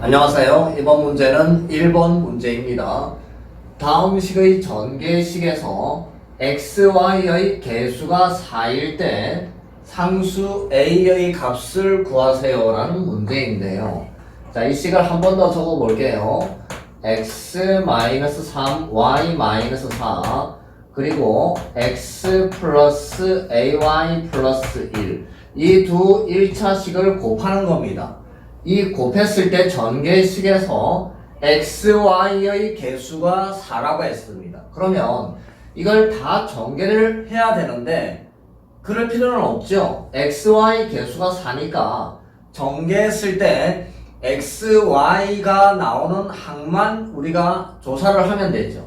안녕하세요. 이번 문제는 1번 문제입니다. 다음 식의 전개식에서 xy의 개수가 4일 때 상수 a의 값을 구하세요 라는 문제인데요. 자, 이 식을 한 번 더 적어 볼게요. x-3, y-4 그리고 x 플러스 ay 플러스 1 이 두 1차식을 곱하는 겁니다. 이 곱했을 때 전개식에서 xy의 개수가 4라고 했습니다. 그러면 이걸 다 전개를 해야 되는데 그럴 필요는 없죠. xy 개수가 4니까 전개했을 때 xy가 나오는 항만 우리가 조사를 하면 되죠.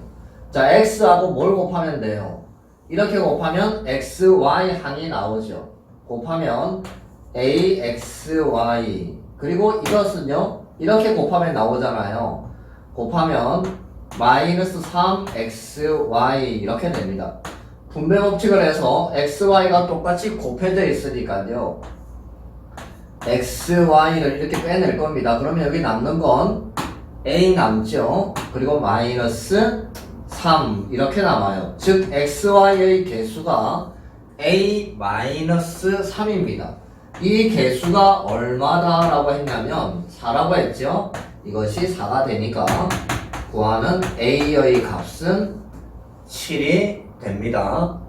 자, x하고 뭘 곱하면 돼요? 이렇게 곱하면 xy 항이 나오죠. 곱하면 axy 그리고 이것은요 이렇게 곱하면 나오잖아요. 곱하면 마이너스 3xy 이렇게 됩니다. 분배 법칙을 해서 xy가 똑같이 곱해져 있으니까요 xy를 이렇게 빼낼 겁니다. 그러면 여기 남는 건 a 남죠? 그리고 마이너스 3 이렇게 남아요. 즉 xy의 개수가 a 마이너스 3입니다 이 개수가 얼마다라고 했냐면 4라고 했죠. 이것이 4가 되니까 구하는 a의 값은 7이 됩니다.